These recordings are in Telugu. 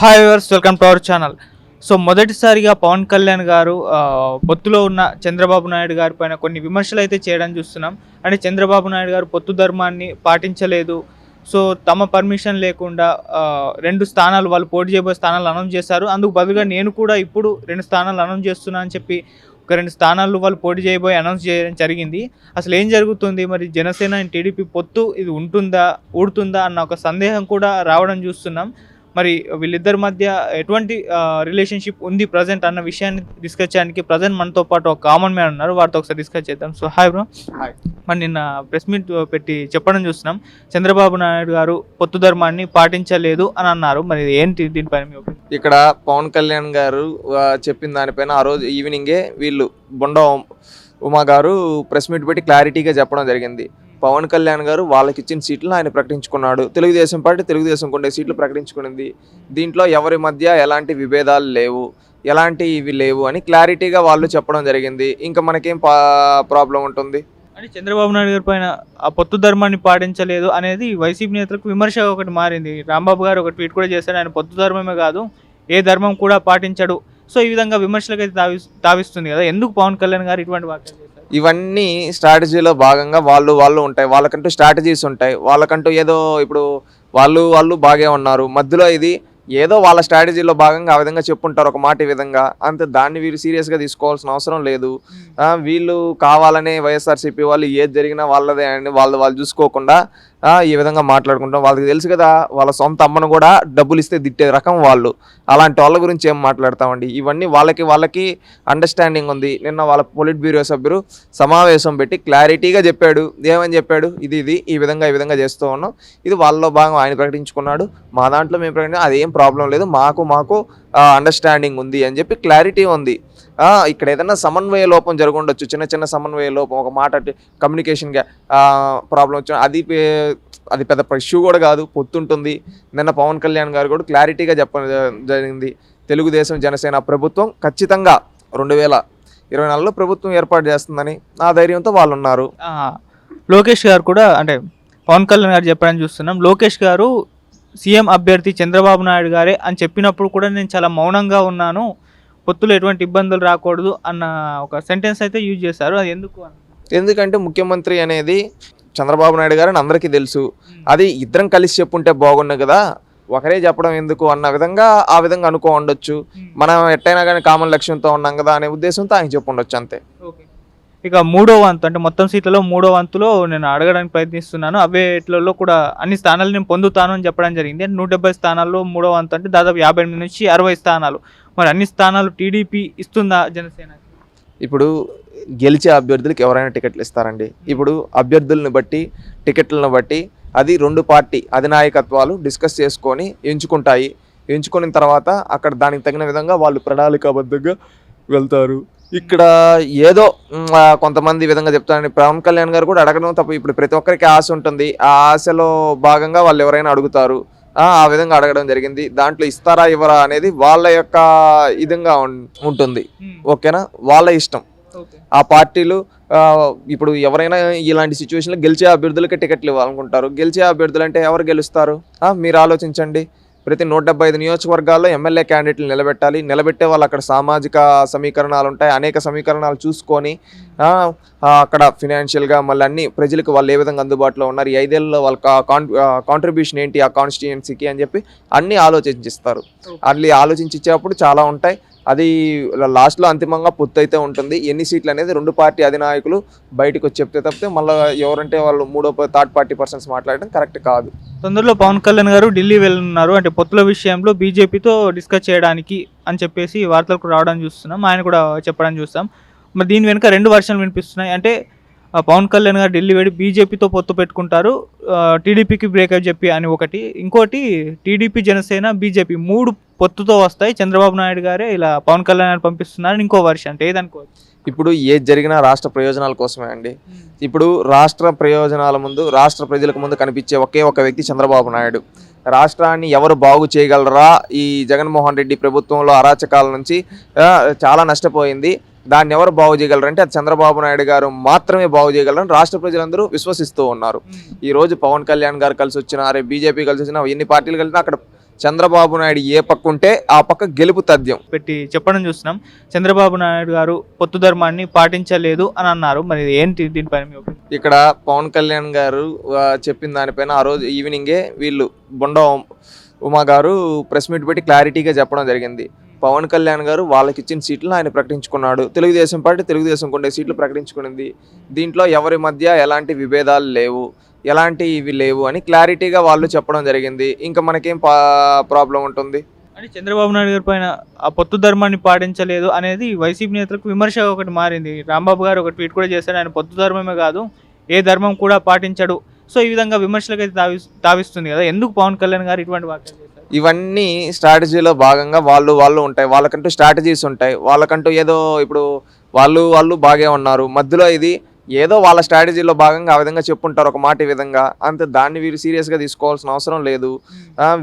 Hi viewers welcome to our channel so మొదటిసారిగా పవన్ కళ్యాణ్ గారు పొత్తులో ఉన్న చంద్రబాబు నాయుడు గారి పైన కొన్ని విమర్శలు అయితే చేయడం చూస్తున్నాం. అంటే చంద్రబాబు నాయుడు గారు పొత్తు ధర్మాన్ని పాటించలేదు. సో తమ పర్మిషన్ లేకుండా రెండు స్థానాలు వాళ్ళు పోటీ చేయబోయే స్థానాలు అనౌన్స్ చేశారు. అందుకు బదులుగా నేను కూడా ఇప్పుడు రెండు స్థానాలు అనౌన్స్ చేస్తున్నా అని చెప్పి ఒక రెండు స్థానాలు వాళ్ళు పోటీ చేయబోయి అనౌన్స్ చేయడం జరిగింది. అసలు ఏం జరుగుతుంది? మరి జనసేన అండ్ టీడీపీ పొత్తు ఇది ఉంటుందా ఊడుతుందా అన్న ఒక సందేహం కూడా రావడం చూస్తున్నాం. మరి వీళ్ళిద్దరి మధ్య ఎటువంటి రిలేషన్షిప్ ఉంది ప్రజెంట్ అన్న విషయాన్ని డిస్కస్ చేయడానికి ప్రజెంట్ మనతో పాటు ఒక కామన్ మ్యాన్ ఉన్నారు. వారితో ఒకసారి డిస్కస్ చేద్దాం. సో హాయ్ బ్రో హాయ్ మరి నిన్న ప్రెస్ మీట్ పెట్టి చెప్పడం చూస్తున్నాం. చంద్రబాబు నాయుడు గారు పొత్తు ధర్మాన్ని పాటించలేదు అని అన్నారు. మరి ఏంటి దీనిపైన? ఇక్కడ పవన్ కళ్యాణ్ గారు చెప్పిన దానిపైన ఆ రోజు ఈవినింగే వీళ్ళు బొండ ఉమా గారు ప్రెస్ మీట్ పెట్టి క్లారిటీగా చెప్పడం జరిగింది. పవన్ కళ్యాణ్ గారు వాళ్ళకి ఇచ్చిన సీట్లు ఆయన ప్రకటించుకున్నాడు. తెలుగుదేశం పార్టీ తెలుగుదేశం కొండే సీట్లు ప్రకటించుకునింది. దీంట్లో ఎవరి మధ్య ఎలాంటి విభేదాలు లేవు ఎలాంటి ఇవి లేవు అని క్లారిటీగా వాళ్ళు చెప్పడం జరిగింది. ఇంకా మనకేం ప్రాబ్లం ఉంటుంది? అంటే చంద్రబాబు నాయుడు గారి పైన ఆ పొత్తు ధర్మాన్ని పాటించలేదు అనేది వైసీపీ నేతలకు విమర్శ ఒకటి మారింది. రాంబాబు గారు ఒక ట్వీట్ కూడా చేశారు ఆయన పొత్తు ధర్మమే కాదు ఏ ధర్మం కూడా పాటించడు. సో ఈ విధంగా విమర్శలకు అయితే తావి తావిస్తుంది కదా. ఎందుకు పవన్ కళ్యాణ్ గారు ఇటువంటి వ్యాఖ్యలు ఇవన్నీ స్ట్రాటజీలో భాగంగా వాళ్ళు వాళ్ళు ఉంటాయి. వాళ్ళకంటూ స్ట్రాటజీస్ ఉంటాయి. వాళ్ళకంటూ ఏదో ఇప్పుడు వాళ్ళు వాళ్ళు బాగే ఉన్నారు. మధ్యలో ఇది ఏదో వాళ్ళ స్ట్రాటజీలో భాగంగా ఆ విధంగా చెప్పుంటారు. ఒక మాట ఈ విధంగా. అంతే దాన్ని వీళ్ళు సీరియస్గా తీసుకోవాల్సిన అవసరం లేదు. వీళ్ళు కావాలనే వైఎస్ఆర్సీపీ వాళ్ళు ఏది జరిగినా వాళ్ళదే అని వాళ్ళు వాళ్ళు చూసుకోకుండా ఈ విధంగా మాట్లాడుకుంటాం. వాళ్ళకి తెలుసు కదా వాళ్ళ సొంత అమ్మను కూడా డబ్బులు ఇస్తే తిట్టే రకం వాళ్ళు. అలాంటి వాళ్ళ గురించి ఏం మాట్లాడతామండి? ఇవన్నీ వాళ్ళకి వాళ్ళకి అండర్స్టాండింగ్ ఉంది. నిన్న వాళ్ళ పొలిట్ బ్యూరో సభ్యులు సమావేశం పెట్టి క్లారిటీగా చెప్పాడు. ఏమని చెప్పాడు? ఇది ఇది ఈ విధంగా ఈ విధంగా చేస్తూ ఉన్నాం. ఇది వాళ్ళలో భాగం ఆయన ప్రకటించుకున్నాడు. మా దాంట్లో మేము ప్రకటించాం అదేం ప్రాబ్లం లేదు. మాకు మాకు అండర్స్టాండింగ్ ఉంది అని చెప్పి క్లారిటీ ఉంది. ఇక్కడ ఏదైనా సమన్వయ లోపం జరుగుండొచ్చు చిన్న చిన్న సమన్వయ లోపం ఒక మాట కమ్యూనికేషన్గా ప్రాబ్లం వచ్చిన అది పే- అది పెద్ద ఇష్యూ కూడా కాదు పొత్తుంటుంది. నిన్న పవన్ కళ్యాణ్ గారు కూడా క్లారిటీగా చెప్పడం జరిగింది. తెలుగుదేశం జనసేన ప్రభుత్వం ఖచ్చితంగా రెండు వేల ఇరవై నాలుగులో ప్రభుత్వం ఏర్పాటు చేస్తుందని ఆ ధైర్యంతో వాళ్ళు ఉన్నారు లోకేష్ గారు కూడా అంటే పవన్ కళ్యాణ్ గారు చెప్పడానికి చూస్తున్నాం. లోకేష్ గారు సీఎం అభ్యర్థి చంద్రబాబు నాయుడు గారే అని చెప్పినప్పుడు కూడా నేను చాలా మౌనంగా ఉన్నాను. పొత్తులో ఎటువంటి ఇబ్బందులు రాకూడదు అన్న ఒక సెంటెన్స్ అయితే యూజ్ చేశారు. అది ఎందుకు ఎందుకంటే ముఖ్యమంత్రి అనేది చంద్రబాబు నాయుడు గారు అందరికీ తెలుసు. అది ఇద్దరం కలిసి చెప్పుంటే బాగుండు కదా. ఒకరే చెప్పడం ఎందుకు అన్న విధంగా ఆ విధంగా అనుకో ఉండొచ్చు. మనం ఎట్టయినా కానీ కామన్ లక్ష్యంతో ఉన్నాం కదా అనే ఉద్దేశంతో ఆయన చెప్పు ఉండొచ్చు అంతే. ఓకే ఇక మూడో వంతు అంటే మొత్తం సీట్లలో మూడో వంతులో నేను అడగడానికి ప్రయత్నిస్తున్నాను. అవేట్లలో కూడా అన్ని స్థానాలు నేను పొందుతాను అని చెప్పడం జరిగింది. అంటే నూట డెబ్బై స్థానాల్లో మూడో వంతు అంటే దాదాపు యాభై ఎనిమిది నుంచి అరవై స్థానాలు. మరి అన్ని స్థానాలు టీడీపీ ఇస్తుందా జనసేన? ఇప్పుడు గెలిచే అభ్యర్థులకు ఎవరైనా టికెట్లు ఇస్తారండి. ఇప్పుడు అభ్యర్థులను బట్టి టికెట్లను బట్టి అది రెండు పార్టీ అధినాయకత్వాలు డిస్కస్ చేసుకొని ఎంచుకుంటాయి. ఎంచుకున్న తర్వాత అక్కడ దానికి తగిన విధంగా వాళ్ళు ప్రణాళికాబద్ధంగా వెళ్తారు. ఇక్కడ ఏదో కొంతమంది విధంగా చెప్తారని పవన్ కళ్యాణ్ గారు కూడా అడగడం తప్ప ఇప్పుడు ప్రతి ఒక్కరికి ఆశ ఉంటుంది. ఆ ఆశలో భాగంగా వాళ్ళు ఎవరైనా అడుగుతారు. ఆ విధంగా అడగడం జరిగింది. దాంట్లో ఇస్తారా ఇవ్వరా అనేది వాళ్ళ యొక్క ఇదంగా ఉం- ఉంటుంది. ఓకేనా? వాళ్ళ ఇష్టం. ఆ పార్టీలు ఇప్పుడు ఎవరైనా ఇలాంటి సిచ్యువేషన్లో గెలిచే అభ్యర్థులకి టికెట్లు ఇవ్వాలనుకుంటారు. గెలిచే అభ్యర్థులు అంటే ఎవరు గెలుస్తారు? మీరు ఆలోచించండి. ప్రతి నూట డెబ్బై ఐదు నియోజకవర్గాల్లో ఎమ్మెల్యే క్యాండిడేట్లు నిలబెట్టాలి. నిలబెట్టే వాళ్ళు అక్కడ సామాజిక సమీకరణాలు ఉంటాయి. అనేక సమీకరణాలు చూసుకొని అక్కడ ఫినాన్షియల్గా మళ్ళీ అన్ని ప్రజలకు వాళ్ళు ఏ విధంగా అందుబాటులో ఉన్నారు ఈ ఐదేళ్ళలో వాళ్ళ కాంట్రిబ్యూషన్ ఏంటి ఆ కాన్స్టిట్యుయెన్సీకి అని చెప్పి అన్ని ఆలోచించిస్తారు. అన్ని ఆలోచించి ఇచ్చేటప్పుడు చాలా ఉంటాయి. అది లాస్ట్లో అంతిమంగా పొత్తు అయితే ఉంటుంది. ఎన్ని సీట్లు అనేది రెండు పార్టీ అధినాయకులు బయటకు వచ్చి చెప్తే తప్పితే మళ్ళీ ఎవరంటే వాళ్ళు మూడో థర్డ్ పార్టీ పర్సన్స్ మాట్లాడడం కరెక్ట్ కాదు. తొందరలో పవన్ కళ్యాణ్ గారు ఢిల్లీ వెళ్ళనున్నారు. అంటే పొత్తుల విషయంలో బీజేపీతో డిస్కస్ చేయడానికి అని చెప్పేసి వార్తలకు రావడం చూస్తున్నాం. ఆయన కూడా చెప్పడం చూస్తాం. మరి దీని వెనుక రెండు వర్షాలు వినిపిస్తున్నాయి. అంటే పవన్ కళ్యాణ్ గారు ఢిల్లీ వెళ్ళి బీజేపీతో పొత్తు పెట్టుకుంటారు టీడీపీకి బ్రేకప్ చెప్పి అని ఒకటి. ఇంకోటి టీడీపీ జనసేన బీజేపీ మూడు పొత్తుతో వస్తాయి. చంద్రబాబు నాయుడు గారే ఇలా పవన్ కళ్యాణ్ గారు పంపిస్తున్నారని ఇంకో వర్షం అంటే ఏదనుకోవచ్చు? ఇప్పుడు ఏది జరిగినా రాష్ట్ర ప్రయోజనాల కోసమే అండి. ఇప్పుడు రాష్ట్ర ప్రయోజనాల ముందు రాష్ట్ర ప్రజలకు ముందు కనిపించే ఒకే ఒక వ్యక్తి చంద్రబాబు నాయుడు. రాష్ట్రాన్ని ఎవరు బాగు చేయగలరా? ఈ జగన్మోహన్ రెడ్డి ప్రభుత్వంలో అరాచకాల నుంచి చాలా నష్టపోయింది. దాన్ని ఎవరు బాగు చేయగలరంటే అది చంద్రబాబు నాయుడు గారు మాత్రమే బాగు చేయగలరని రాష్ట్ర ప్రజలందరూ విశ్వసిస్తూ ఉన్నారు. ఈ రోజు పవన్ కళ్యాణ్ గారు కలిసి వచ్చిన రేపు బీజేపీ కలిసి వచ్చిన ఎన్ని పార్టీలు కలిసినా అక్కడ చంద్రబాబు నాయుడు ఏ పక్క ఉంటే ఆ పక్క గెలుపు తథ్యం. పెట్టి చెప్పడం చూస్తున్నాం. చంద్రబాబు నాయుడు గారు పొత్తు ధర్మాన్ని పాటించలేదు అని అన్నారు. మరి ఏంటి దీనిపైన? ఇక్కడ పవన్ కళ్యాణ్ గారు చెప్పిన దానిపైన ఆ రోజు ఈవినింగే వీళ్ళు బొండ ఉమా గారు ప్రెస్ మీట్ పెట్టి క్లారిటీగా చెప్పడం జరిగింది. పవన్ కళ్యాణ్ గారు వాళ్ళకి ఇచ్చిన సీట్లు ఆయన ప్రకటించుకున్నాడు. తెలుగుదేశం పార్టీ తెలుగుదేశం కొండే సీట్లు ప్రకటించుకునింది. దీంట్లో ఎవరి మధ్య ఎలాంటి విభేదాలు లేవు ఎలాంటి ఇవి లేవు అని క్లారిటీగా వాళ్ళు చెప్పడం జరిగింది. ఇంకా మనకేం ప్రాబ్లం ఉంటుంది? అంటే చంద్రబాబు నాయుడు గారి పైన ఆ పొత్తు ధర్మాన్ని పాటించలేదు అనేది వైసీపీ నేతలకు విమర్శ ఒకటి మారింది. రాంబాబు గారు ఒక ట్వీట్ కూడా చేశారు ఆయన పొత్తు ధర్మమే కాదు ఏ ధర్మం కూడా పాటించడు. సో ఈ విధంగా విమర్శలకు అయితే తావి తావిస్తుంది కదా. ఎందుకు పవన్ కళ్యాణ్ గారు ఇటువంటి వ్యాఖ్యలు ఇవన్నీ స్ట్రాటజీలో భాగంగా వాళ్ళు వాళ్ళు ఉంటాయి. వాళ్ళకంటూ స్ట్రాటజీస్ ఉంటాయి. వాళ్ళకంటూ ఏదో ఇప్పుడు వాళ్ళు వాళ్ళు బాగే ఉన్నారు. మధ్యలో ఇది ఏదో వాళ్ళ స్ట్రాటజీలో భాగంగా ఆ విధంగా చెప్పుంటారు. ఒక మాట ఈ విధంగా. అంతే దాన్ని వీళ్ళు సీరియస్గా తీసుకోవాల్సిన అవసరం లేదు.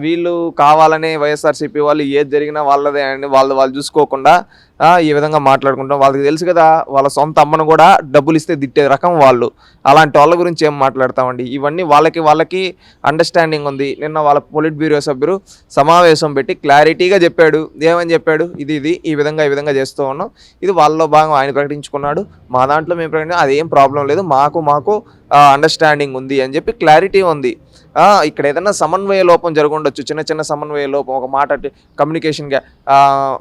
వీళ్ళు కావాలనే వైఎస్ఆర్సీపీ వాళ్ళు ఏది జరిగినా వాళ్ళదే అని వాళ్ళు వాళ్ళు చూసుకోకుండా ఈ విధంగా మాట్లాడుకుంటాం. వాళ్ళకి తెలుసు కదా వాళ్ళ సొంత అమ్మను కూడా డబ్బులు ఇస్తే తిట్టే రకం వాళ్ళు. అలాంటి వాళ్ళ గురించి ఏం మాట్లాడతామండి? ఇవన్నీ వాళ్ళకి వాళ్ళకి అండర్స్టాండింగ్ ఉంది. నిన్న వాళ్ళ పొలిట్ బ్యూరో సభ్యులు సమావేశం పెట్టి క్లారిటీగా చెప్పాడు. ఏమని చెప్పాడు? ఇది ఇది ఈ విధంగా ఈ విధంగా చేస్తూ ఉన్నాం. ఇది వాళ్ళలో భాగం ఆయన ప్రకటించుకున్నాడు. మా దాంట్లో మేము ప్రకటించాం అదేం ప్రాబ్లం లేదు. మాకు మాకు అండర్స్టాండింగ్ ఉంది అని చెప్పి క్లారిటీ ఉంది. ఇక్కడ ఏదైనా సమన్వయ లోపం జరుగుండొచ్చు చిన్న చిన్న సమన్వయ లోపం ఒక మాట కమ్యూనికేషన్గా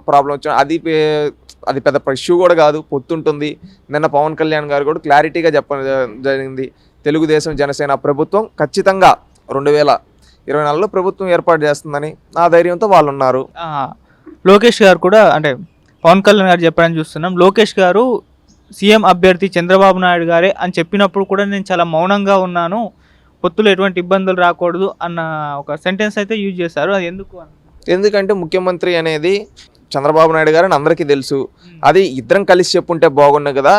ప్రాబ్లం వచ్చిన అది పే- అది పెద్ద ఇష్యూ కూడా కాదు పొత్తుంటుంది. నిన్న పవన్ కళ్యాణ్ గారు కూడా క్లారిటీగా చెప్పడం జరిగింది. తెలుగుదేశం జనసేన ప్రభుత్వం ఖచ్చితంగా రెండు వేల ఇరవై నాలుగులో ప్రభుత్వం ఏర్పాటు చేస్తుందని ఆ ధైర్యంతో వాళ్ళు ఉన్నారు లోకేష్ గారు కూడా అంటే పవన్ కళ్యాణ్ గారు చెప్పడానికి చూస్తున్నాం. లోకేష్ గారు సీఎం అభ్యర్థి చంద్రబాబు నాయుడు గారే అని చెప్పినప్పుడు కూడా నేను చాలా మౌనంగా ఉన్నాను. పొత్తులో ఎటువంటి ఇబ్బందులు రాకూడదు అన్న ఒక సెంటెన్స్ అయితే యూజ్ చేశారు. అది ఎందుకు ఎందుకంటే ముఖ్యమంత్రి అనేది చంద్రబాబు నాయుడు గారు అందరికీ తెలుసు. అది ఇద్దరం కలిసి చెప్పుంటే బాగుండు కదా.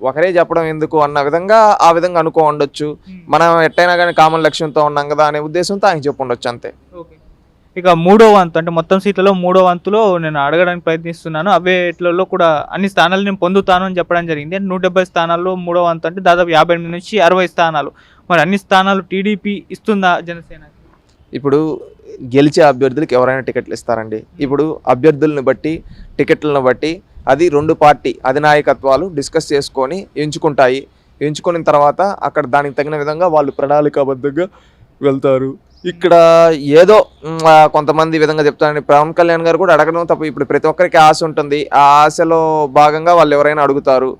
ఒకరే చెప్పడం ఎందుకు అన్న విధంగా ఆ విధంగా అనుకో ఉండొచ్చు. మనం ఎట్టయినా కానీ కామన్ లక్ష్యంతో ఉన్నాం కదా అనే ఉద్దేశంతో ఆయన చెప్పు ఉండొచ్చు అంతే. ఓకే ఇక మూడో వంతు అంటే మొత్తం సీట్లలో మూడో వంతులో నేను అడగడానికి ప్రయత్నిస్తున్నాను. అవేట్లలో కూడా అన్ని స్థానాలు నేను పొందుతాను అని చెప్పడం జరిగింది. నూట డెబ్బై స్థానాల్లో మూడో వంతు అంటే దాదాపు యాభై ఎనిమిది నుంచి అరవై స్థానాలు. మరి అన్ని స్థానాలు టీడీపీ ఇస్తుందా జనసేన? ఇప్పుడు గెలిచే అభ్యర్థులకు ఎవరైనా టికెట్లు ఇస్తారండి. ఇప్పుడు అభ్యర్థులను బట్టి టికెట్లను బట్టి అది రెండు పార్టీ అధినాయకత్వాలు డిస్కస్ చేసుకొని ఎంచుకుంటాయి. ఎంచుకున్న తర్వాత అక్కడ దానికి తగిన విధంగా వాళ్ళు ప్రణాళికాబద్ధంగా వెళ్తారు. ఇక్కడ ఏదో కొంతమంది విధంగా చెప్తారని పవన్ కళ్యాణ్ గారు కూడా అడగడం తప్ప ఇప్పుడు ప్రతి ఒక్కరికి ఆశ ఉంటుంది. ఆ ఆశలో భాగంగా వాళ్ళు ఎవరైనా అడుగుతారు.